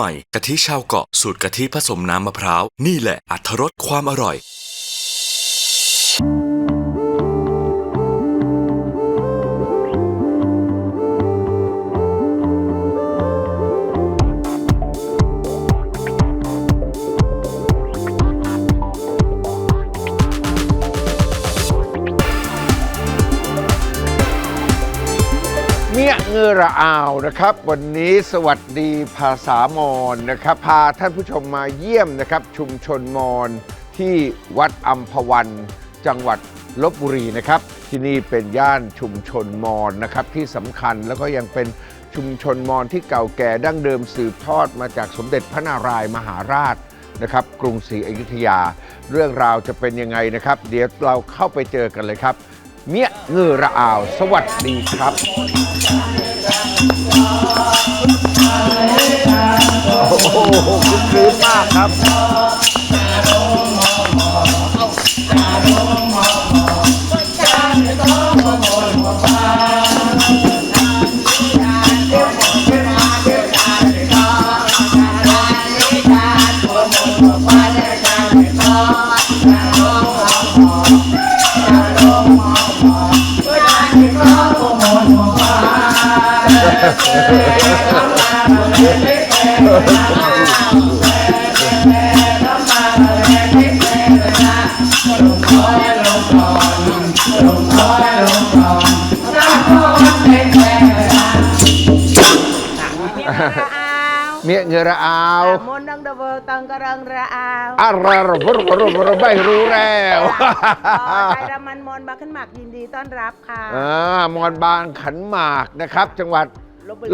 ม่ กะทิชาวเกาะสูตรกะทิผสมน้ำมะพร้าว นี่แหละอัถรสความอร่อยเระอาวนะครับ วันนี้สวัสดีภาษามอญนะครับ พาท่านผู้ชมมาเยี่ยมนะครับ ชุมชนมอญที่วัดอัมพวัน จังหวัดลบบุรีนะครับ ที่นี่เป็นย่านชุมชนมอญนะครับที่สำคัญแล้วก็ยังเป็นชุมชนมอญที่เก่าแก่ดั้งเดิมสืบทอดมาจากสมเด็จพระนารายมหาราชนะครับ กรุงศรีอยุธยา เรื่องราวจะเป็นยังไงนะครับ เดี๋ยวเราเข้าไปเจอกันเลยครับ เมียเงือระอาว สวัสดีครับ โอ้โหคึกคืนมากครับ เมียเงอระอาวมนต์ดังเดเวอร์ตังกระรังระอาวอะไรรบรบรบรบไม่รู้แล้วไทยรามันมนต์บางขึ้นหมักยินดีต้อนรับค่ะอ่ามอนบางขันหมากนะครับ จังหวัด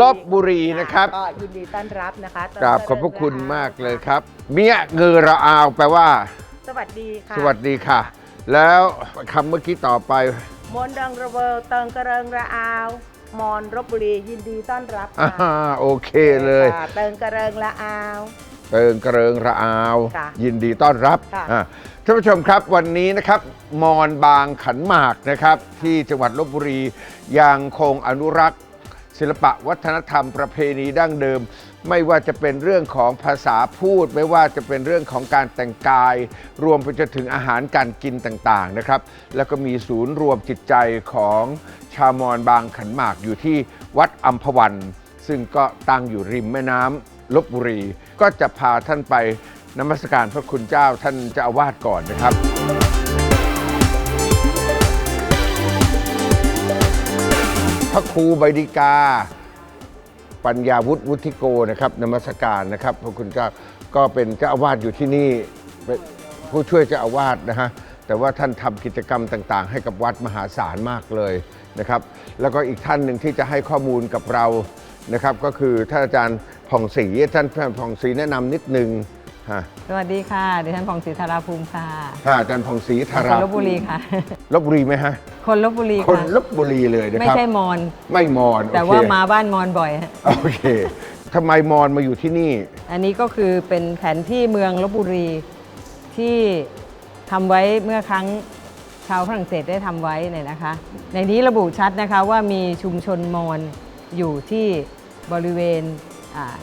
ลบบุรีนะครับ ก็ยินดีต้อนรับนะคะกราบขอบพระคุณมากเลยครับ เมียเงอระอาวแปลว่า สวัสดีค่ะสวัสดีค่ะ แล้วคำเมื่อกี้ต่อไป มนต์ดังเดเวอร์ตังกระรังระอาว มอนลบบุรียินดีต้อนรับอ่าค่ะโอเคเลย ค่ะเติงกระเริงละอาว เติงกระเริงระอาว ค่ะยินดีต้อนรับค่ะ อ่าท่านผู้ชมครับวันนี้นะครับ มอนบางขันหมากนะครับ ที่จังหวัดลบบุรียังคงอนุรักษ์ ศิลปะวัฒนธรรมประเพณีดั้งเดิม ไม่ว่าจะเป็นเรื่องของภาษาพูด ไม่ว่าจะเป็นเรื่องของการแต่งกาย รวมไปจนถึงอาหารการกินต่างๆนะครับ แล้วก็มีศูนย์รวมจิตใจของชาวมอญบางขันหมากอยู่ที่วัดอัมพวันซึ่งก็ตั้งอยู่ริมแม่น้ำลบบุรี ก็จะพาท่านไปนมัสการพระคุณเจ้าท่านเจ้าอาวาสก่อนนะครับ พระครูใบดิกา ปัญญาวุฒิวุฒิโกนะครับนมัสการนะครับพระคุณเจ้าก็เป็นเจ้าอาวาสอยู่ที่นี่เป็นผู้ช่วยเจ้าอาวาสนะฮะแต่ว่าท่านทำกิจกรรมต่างๆ ให้กับวัดมหาศาลมากเลยนะครับ แล้วก็อีกท่านหนึ่งที่จะให้ข้อมูลกับเรานะครับ ก็คือท่านอาจารย์ผ่องศรีท่านผ่องศรีแนะนำนิดนึง ฮะสวัสดีค่ะ ดิฉันผ่องศรีธาราภูมิค่ะท่านอาจารย์ผ่องศรีธาครานลบบุรีค่ะ ลบบุรีไหมฮะ คนลบบุรีคนค่ะลบบุรีเลยนะไม่ครับ ใช่มอน ไม่มอนแต่โอเคว่ามาบ้านมอนบ่อยฮะโอเคทำไมมอนมาอยู่ที่นี่ อันนี้ก็คือเป็นแผนที่เมืองลบบุรีที่ทำไว้เมื่อครั้งชาวฝรั่งเศสได้ทำไว้เนี่ยนะคะ ในนี้ระบุชัดนะคะว่ามีชุมชนมอนอยู่ที่บริเวณอ่า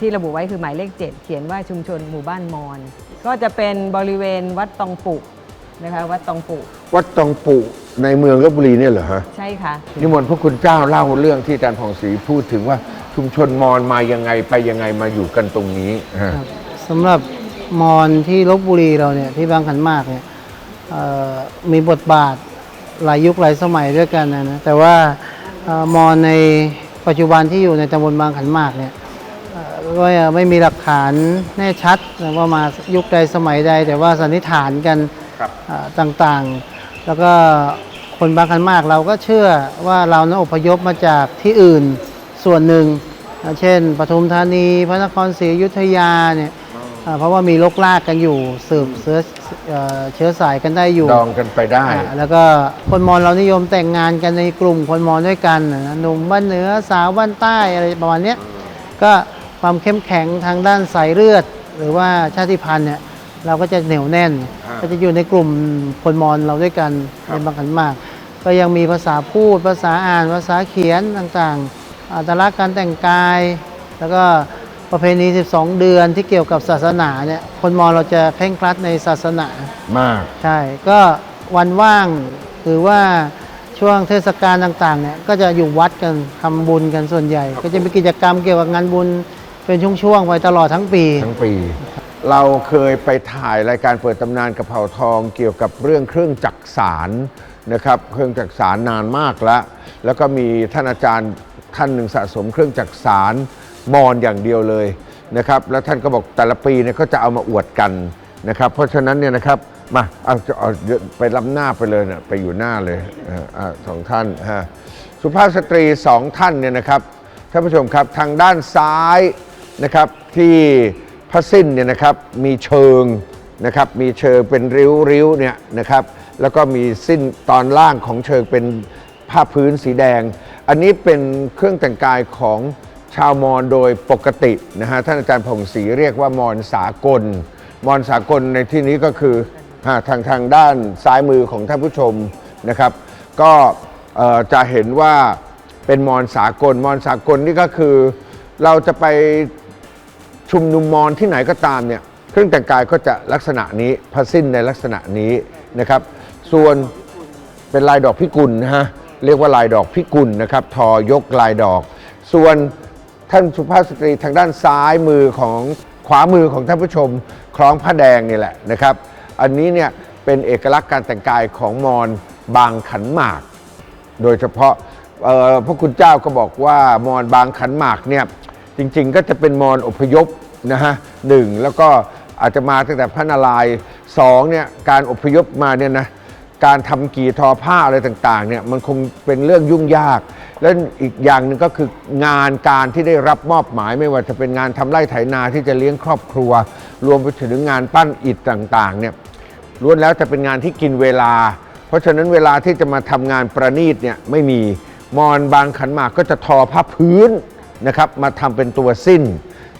ที่ระบุไว้คือหมายเลข 7 เขียนว่าชุมชนหมู่บ้านมอนก็จะเป็นบริเวณวัดตองปุนะคะวัดตองปุวัดตองปุในเมืองลบบุรีเนี่ยเหรอฮะใช่ค่ะนิมนต์พระคุณเจ้าเล่าเรื่องที่อาจารย์ผ่องศรีพูดถึงว่าชุมชนมอญมายังไงไปยังไงมาอยู่กันตรงนี้ฮะครับสำหรับมอญที่ลบบุรีเราเนี่ยที่บางขันมากเนี่ยเอ่อมีบทบาทหลายยุคหลายสมัยด้วยกันนะนะแต่ว่าเอ่อมอญในปัจจุบันที่อยู่ในตำบลบางขันมากเนี่ยเอ่อ ก็ยังไม่มีหลักฐานแน่ชัดนะว่ามายุคใดสมัยใด แต่ว่าสันนิษฐานกันครับเอ่อต่างๆ แล้วก็คนบางขันมากเราก็เชื่อว่าเรานั้นอพยพมาจากที่อื่นส่วนหนึ่ง เช่นปทุมธานี พระนครศรีอยุธยาเนี่ยอ่าเพราะว่ามีลกลากกันอยู่สืบเชื้อเอ่อเชื้อสายกันได้อยู่ดองกันไปได้อ่าแล้วก็คนมอญเรานิยมแต่งงานกันในกลุ่มคนมอญด้วยกันนะหนุ่มบ้านเหนือสาวบ้านใต้อะไรประมาณเนี้ยก็ ความเข้มแข็งทางด้านสายเลือด หรือว่าชาติพันธุ์เนี่ยเราก็จะเหนียวแน่นครับก็จะอยู่ในกลุ่มคนมอญเราด้วยกันครับในบางขันมาก ก็ยังมีภาษาพูด ภาษาอ่าน ภาษาเขียนต่างๆ อัตลักษณ์การแต่งกาย แล้วก็ประเพณี 12 เดือนที่เกี่ยวกับศาสนาเนี่ยคนมอญเราจะเคร่งครัดในศาสนามาก ใช่ ก็วันว่างหรือว่าช่วงเทศกาลต่างๆเนี่ยก็จะอยู่วัดกันทำบุญกันส่วนใหญ่ ก็จะมีกิจกรรมเกี่ยวกับงานบุญ เป็นช่วงๆไปตลอดทั้งปี ทั้งปี เราเคยไปถ่ายรายการเปิดตำนานกระเพราทองเกี่ยวกับเรื่องเครื่องจักสารนะครับ เครื่องจักสารนานมากแล้วแล้วก็มีท่านอาจารย์ท่านหนึ่งสะสมเครื่องจักสารมอนอย่างเดียวเลยนะครับแล้วท่านก็บอกแต่ละปีเนี่ยก็จะเอามาอวดกันนะครับเพราะฉะนั้นเนี่ยนะครับมาเอาเอาไปลำหน้าไปเลยเนี่ยไปอยู่หน้าเลยอ่ออะสองท่านฮะสุภาพสตรีสองท่านเนี่ยนะครับท่านผู้ชมครับทางด้านซ้าย นะครับที่ผ้าสิ้นเนี่ยนะครับมีเชิงนะครับมีเชิงเป็นริ้วๆเนี่ยนะครับแล้วก็มีสิ้นตอนล่างของเชิงเป็นผ้าพื้นสีแดง อันนี้เป็นเครื่องแต่งกายของชาวมอญโดยปกตินะฮะท่านอาจารย์ผ่องศรีเรียกว่ามอญสากล มอญสากลในที่นี้ก็คือทางทางด้านซ้ายมือของท่านผู้ชมนะครับ ก็จะเห็นว่าเป็นมอญสากล มอญสากลนี่ก็คือเราจะไป ชุมนุมมอญที่ไหนก็ตามเนี่ยเครื่องแต่งกายก็จะลักษณะนี้ผ้าสิ้นในลักษณะนี้นะครับ ส่วนเป็นลายดอกพิกุลนะฮะเรียกว่าลายดอกพิกุลนะครับ ทอยกลายดอก ส่วนท่านสุภาพสตรีทางด้านซ้ายมือของขวามือของท่านผู้ชมคล้องผ้าแดงนี่แหละนะครับ อันนี้เนี่ยเป็นเอกลักษณ์การแต่งกายของมอญบางขันหมาก โดยเฉพาะเอ่อพระคุณเจ้าก็บอกว่ามอญบางขันหมากเนี่ย จริงๆ ก็จะเป็นมอญอพยพนะฮะหนึ่งแล้วก็อาจจะมาตั้งแต่พระนารายณ์สองเนี่ยการอพยพมาเนี่ยนะการทำกี่ทอผ้าอะไรต่างๆเนี่ยมันคงเป็นเรื่องยุ่งยาก และอีกอย่างหนึ่งก็คืองานการที่ได้รับมอบหมายไม่ว่าจะเป็นงานทำไร่ไถนาที่จะเลี้ยงครอบครัว รวมไปถึงงานปั้นอิฐต่างๆเนี่ย ล้วนแล้วแต่เป็นงานที่กินเวลา เพราะฉะนั้นเวลาที่จะมาทำงานประณีตเนี่ยไม่มีมอนบางขันหมากก็จะทอผ้าพื้น นะครับมาทำเป็นตัวสิ้น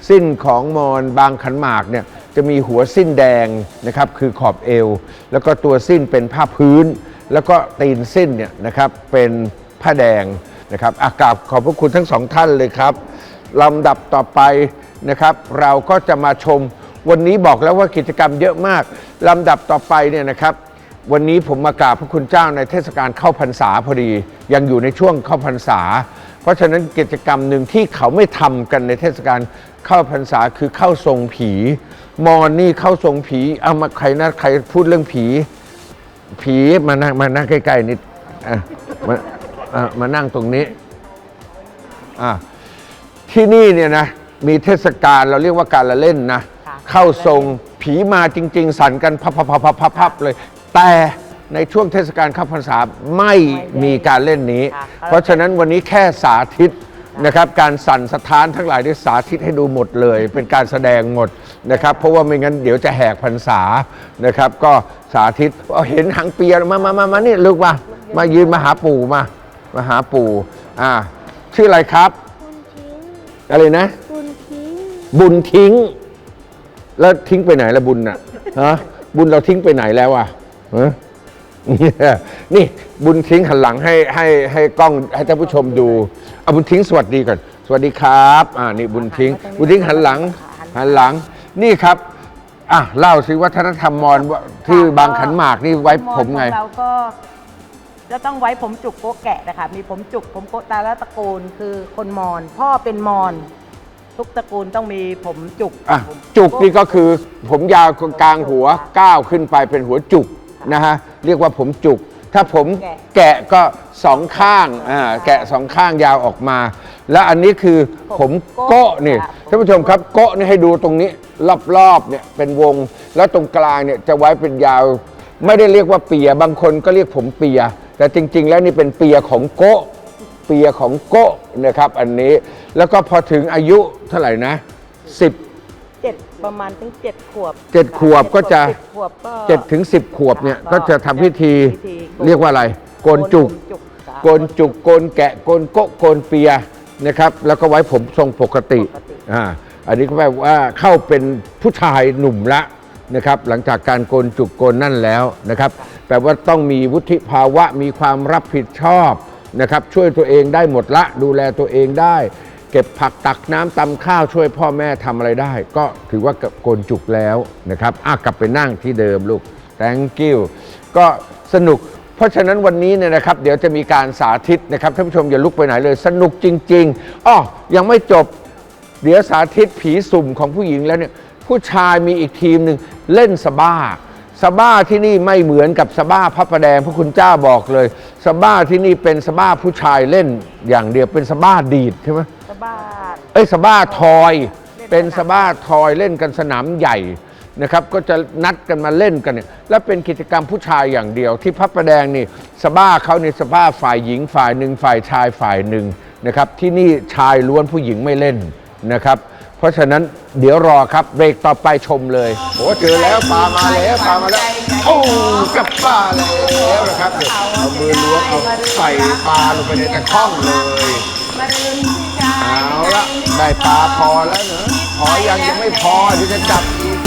สิ้นของมอนบางขันหมากเนี่ยจะมีหัวสิ้นแดงนะครับคือขอบเอว แล้วก็ตัวสิ้นเป็นผ้าพื้น แล้วก็ตีนสิ้นเนี่ยนะครับเป็นผ้าแดงนะครับอากาศขอบพระคุณทั้งสองท่านเลยครับลำดับต่อไปนะครับ เราก็จะมาชมวันนี้บอกแล้วว่ากิจกรรมเยอะมากลำดับต่อไปเนี่ยนะครับ วันนี้ผมมากราบพระคุณเจ้าในเทศกาลเข้าพรรษาพอดี ยังอยู่ในช่วงเข้าพรรษา เพราะฉะนั้นกิจกรรมหนึ่งที่เขาไม่ทำกันในเทศกาลเข้าพรรษาคือเข้าทรงผี มอนนี่เข้าทรงผีเอามาใครนะใครพูดเรื่องผี ผีมานั่งมานั่งใกล้ๆนิดอะมาอะมานั่งตรงนี้อะที่นี่เนี่ยนะมีเทศกาลเราเรียกว่าการละเล่นนะค่ะเข้าทรงผีมาจริง ๆ สั่นกันพับพับพับพับพับพับเลย แต่ในช่วงเทศกาลเข้าพรรษาไม่มีการเล่นนี้ ค่ะ เพราะฉะนั้นวันนี้แค่สาธิตนะครับ การสั่นสะท้านทั้งหลายได้สาธิตให้ดูหมดเลย เป็นการแสดงหมดนะครับ เพราะว่าไม่งั้นเดี๋ยวจะแหกพรรษานะครับ ก็สาธิตเอาเห็นหางเปียมามามามานี่ลูกมามายืนมาหาปู่มามาหาปู่อ่าชื่ออะไรครับอะไรนะบุญทิ้ง แล้วทิ้งไปไหนละบุญน่ะฮะบุญเราทิ้งไปไหนแล้วอะ ฮะนี่บุญทิ้งหันหลังให้ให้ให้กล้องให้ท่านผู้ชมดูเอาบุญทิ้งสวัสดีก่อน สวัสดีครับอ่านี่บุญทิ้ง บุญทิ้งหันหลังหันหลังนี่ครับอะเล่าสิวัฒนธรรมมอญว่าที่บางขันหมากนี่ไว้ผมไงของเราก็จะต้องไว้ผมจุกโกะแกะนะคะมีผมจุกผมโกะตาละตระกูลคือคนมอญพ่อเป็นมอญทุกตระกูลต้องมีผมจุกอะผมจุกนี่ก็คือผมยาวกลางหัวก้าวขึ้นไปเป็นหัวจุก นะฮะเรียกว่าผมจุก ถ้าผมแกะก็สองข้างอ่าแกะสองข้างยาวออกมา แล้วอันนี้คือผมโกะนี่ท่านผู้ชมครับโกะนี่ให้ดูตรงนี้รอบๆเนี่ยเป็นวง แล้วตรงกลางเนี่ยจะไว้เป็นยาว ไม่ได้เรียกว่าเปียบางคนก็เรียกผมเปีย แต่จริง ๆ แล้วนี่เป็นเปียของโกะเปียของโกะนะครับ อันนี้แล้วก็พอถึงอายุเท่าไหร่นะ10 เจ็ดประมาณถึงเจ็ดขวบเจ็ดขวบก็จะสิบขวบก็เจ็ดถึงสิบขวบเนี่ยก็จะทำพิธีพิธีเรียกว่าอะไร โกนจุก ค่ะโกนจุกโกนแกะโกนโกะโกนเปียนะครับแล้วก็ไว้ผมทรงปกติปกติอ่าอันนี้ก็แปลว่าเข้าเป็นผู้ชายหนุ่มละนะครับหลังจากการโกนจุกโกนนั่นแล้วนะครับแปลว่าต้องมีวุฒิภาวะมีความรับผิดชอบนะครับช่วยตัวเองได้หมดละดูแลตัวเองได้ เก็บผักตักน้ำตำข้าวช่วยพ่อแม่ทำอะไรได้ ก็ถือว่าโกนจุกแล้วนะครับอะกลับไปนั่งที่เดิมลูก thank you ก็สนุก เพราะฉะนั้นวันนี้เนี่ยนะครับ เดี๋ยวจะมีการสาธิตนะครับท่านผู้ชมอย่าลุกไปไหนเลย สนุกจริงๆอ้อยังไม่จบ เดี๋ยวสาธิตผีสุ่มของผู้หญิงแล้วเนี่ยผู้ชายมีอีกทีมหนึ่งเล่นสบ้าสบ้าที่นี่ไม่เหมือนกับสบ้าพระประแดงพระคุณเจ้าบอกเลยสบ้าที่นี่เป็นสบ้าผู้ชายเล่นอย่างเดียวเป็นสบ้าดีดใช่ไหม บ้าเอ้ยสบ้าทอยเล่นเป็นสบ้าทอยเล่นกันสนามใหญ่นะครับก็จะนัดกันมาเล่นกันเนี่ยและเป็นกิจกรรมผู้ชายอย่างเดียว ที่พระประแดงนี่สบ้าเขาในสบ้าฝ่ายหญิงฝ่ายหนึ่งฝ่ายชายฝ่ายหนึ่งนะครับที่นี่ชายล้วนผู้หญิงไม่เล่นนะครับ เพราะฉะนั้นเดี๋ยวรอครับเบรกต่อไปชมเลยโอ้เจอแล้วปลามาแล้วปลามาแล้วโอ้กับปลาแล้วนะครับเนี่ยเอามือล้วงเอาใส่ปลาลงไปในตะข้องเลย เอาละได้ปลาพอแล้วเนอะพอยังยังไม่พอเดี๋ยวจะจับอีก